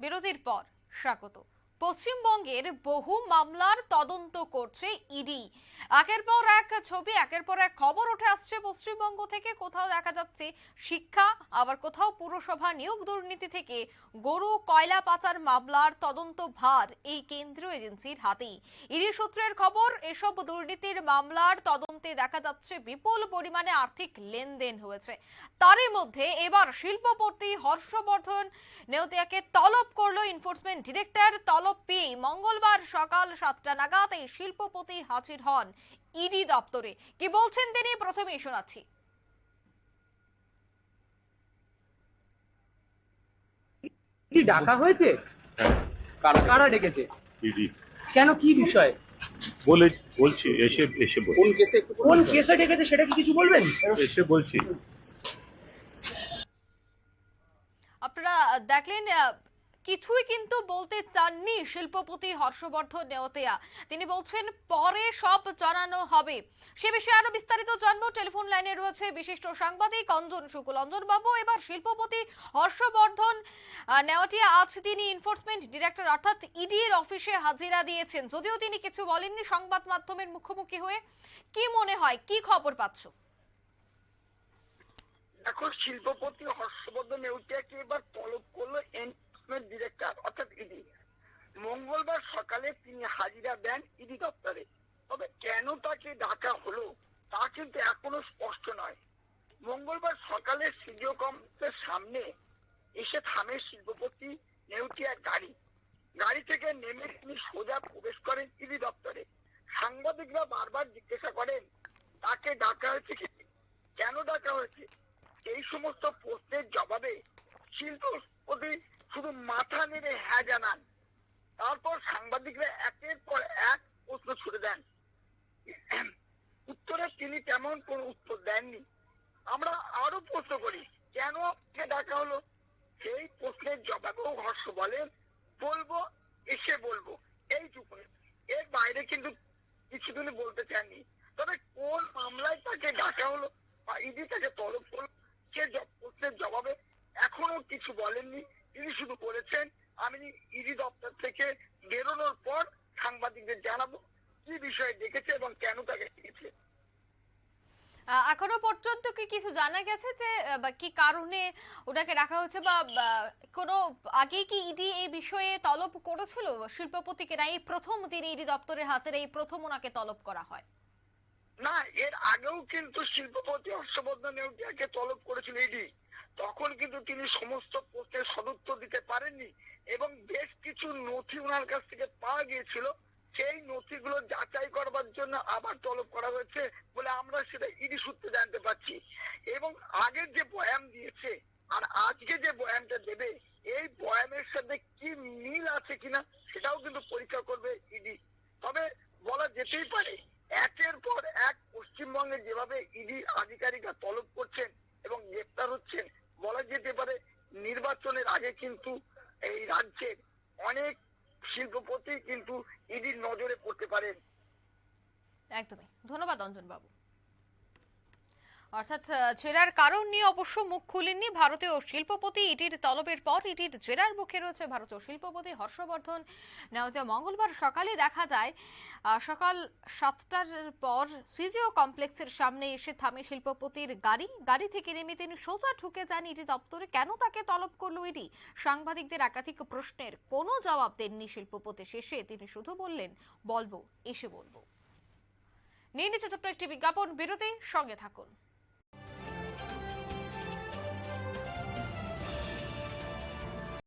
বিরতির পর স্বাগত। পশ্চিমবঙ্গের বহু মামলার তদন্ত করছে ইডি। একের পর এক ছবি, একের পর এক খবর উঠে আসছে পশ্চিমবঙ্গ থেকে। কোথাও দেখা যাচ্ছে শিক্ষা, আবার কোথাও পুরসভা নিয়োগ দুর্নীতি থেকে গরু, কয়লা পাচার মামলার তদন্ত ভার এই কেন্দ্রীয় এজেন্সির হাতেই। ইডি সূত্রের খবর, এসব দুর্নীতির মামলার তদন্তে দেখা যাচ্ছে বিপুল পরিমাণে আর্থিক লেনদেন হয়েছে। তারই মধ্যে এবার শিল্পপতি হর্ষবর্ধন নেওতিয়াকে তলব করল এনফোর্সমেন্ট ডিরেক্টর তলব পেয়ে মঙ্গলবার সকাল সাতটা নাগাদ এই শিল্পপতি হাজির হন ইডি দপ্তরে। কি বলছেন তিনি? প্রথমেই শোনাচ্ছি। কি ডাকা হয়েছে? কারা কারা ডেকেছে? ইডি। কেন কি বিষয়? বলে বলছি এসে এসে কোন কেসে কোন কেসে ডেকেছে সেটা কি কিছু বলবেন? এসে বলছি। আপনারা দেখলেন আহ, কিছুই কিন্তু বলতে চাননি শিল্পপতি হর্ষবর্ধন নেওতিয়া। তিনি বলছেন, পরে সব জানানো হবে। সে বিষয়ে আরও বিস্তারিত জানব। টেলিফোন লাইনে রয়েছে বিশিষ্ট সাংবাদিক অঞ্জন শুকুল। অঞ্জন বাবু এবার শিল্পপতি হর্ষবর্ধন নেওয়াটিয়া আজ তিনি এনফোর্সমেন্ট ডিরেক্টর অর্থাৎ ইডির অফিসে হাজিরা দিয়েছেন। যদিও তিনি কিছু বলেননি সংবাদ মাধ্যমের মুখোমুখি হয়ে। কি মনে হয়, কি খবর পাচ্ছ? এখন শিল্পপতি হর্ষবর্ধন নেউটিয়াকে এবার তলব করল এনফোর্সমেন্ট ডিরেক্টর অর্থাৎ ইডি মঙ্গলবার সকালে তিনি হাজিরা দেন ইডি দপ্তরে। তবে কেন তাকে ডাকা হলো, তা কিন্তু এখনও স্পষ্ট নয়। মঙ্গলবার সকালে সিডিও কমপ্লেক্সের সামনে এসে থামে শিল্পপতি নেউটিয়ার গাড়ি। গাড়ি থেকে নেমে তিনি সোজা প্রবেশ করেন ইডি দপ্তরে। সাংবাদিকরা বারবার জিজ্ঞাসা করেন, তাকে ডাকা হয়েছে কেন ডাকা হয়েছে? এই সমস্ত প্রশ্নের জবাবে শিল্পপতি শুধু মাথা নেড়ে হ্যাঁ জানান। তারপর সাংবাদিকরা একের পর এক প্রশ্ন ছুড়ে দেন। উত্তরে তিনি তেমন কোন উত্তর দেননি। আমরা আরও প্রশ্ন করি, কেন আপনাকে ডাকা হলো? সেই প্রশ্নের জবাবেও হর্ষ বলেন বলব, এসে বলব, এইটুকু। এর বাইরে কিন্তু কিছু তিনি বলতে চাননি। তবে কোন মামলায় তাকে ডাকা হলো বা ইডি তাকে তলব করল, সে প্রশ্নের জবাবে এখনও কিছু বলেননি। তিনি শুধু বলেছেন আমি ইডি দপ্তর থেকে বেরোনোর পর সাংবাদিকদের জানাব কি বিষয়ে ডেকেছে এবং কেন তাকে ডেকেছে এখনও পর্যন্ত কি কিছু জানা গেছে যে কি কারণে ওনাকে রাখা হয়েছে বা বা কোনো আগে কি ইডি এই বিষয়ে তলব করেছিল? শিল্পপতিকে না এই প্রথম তিনি ইডি দপ্তরে হাজির এই প্রথম ওনাকে তলব করা হয়। না এর আগেও কিন্তু শিল্পপতি হর্ষবর্ধন নেউটিয়াকে তলব করেছিল ইডি। তখন কিন্তু তিনি সমস্ত প্রশ্নের সদুত্তর দিতে পারেননি এবং বেশ কিছু নথি ওনার কাছ থেকে পাওয়া গিয়েছিল। সেই নথিগুলো যাচাই করবার জন্য আবার তলব করা হয়েছে বলে আমরা সেটা ইডি সূত্রে জানতে পারছি। এবং আগের যে বয়ান দিয়েছে আর আজকে যে বয়ানটা দেবে, এই বয়ানের সাথে কি মিল আছে কিনা সেটাও কিন্তু পরীক্ষা করবে ইডি। তবে বলা যেতেই পারে, একের পর এক পশ্চিমবঙ্গে যেভাবে ইডি আধিকারিকরা তলব করছেন এবং গ্রেপ্তার হচ্ছেন বলা যেতে পারে নির্বাচনের আগে কিন্তু এই রাজ্যের অনেক শিল্পপতি কিন্তু ইডির নজরে পড়তে পারেন। একদমই। ধন্যবাদ অঞ্জন বাবু অর্থাৎ জেরার কারণ নিয়ে অবশ্য মুখ খুলেননি ভারতীয় শিল্পপতি ইডির তলবের পর। ইডির জেরার মুখে রয়েছে ভারতীয় শিল্পপতি হর্ষবর্ধন। নেওয়া মঙ্গলবার সকালে দেখা যায় সকাল সাতটার পর সিজিও কমপ্লেক্সের সামনে এসে থামে শিল্পপতির গাড়ি। গাড়ি থেকে নেমে তিনি সোজা ঢুকে যান ইডি দপ্তরে। কেন তাকে তলব করল ইডি? সাংবাদিকদের একাধিক প্রশ্নের কোনো জবাব দেননি শিল্পপতি। শেষে তিনি শুধু বললেন, বলব, এসে বলব। নিয়ে নিচ্ছে ছোট্ট একটি বিজ্ঞাপন। বিরতি, সঙ্গে থাকুন।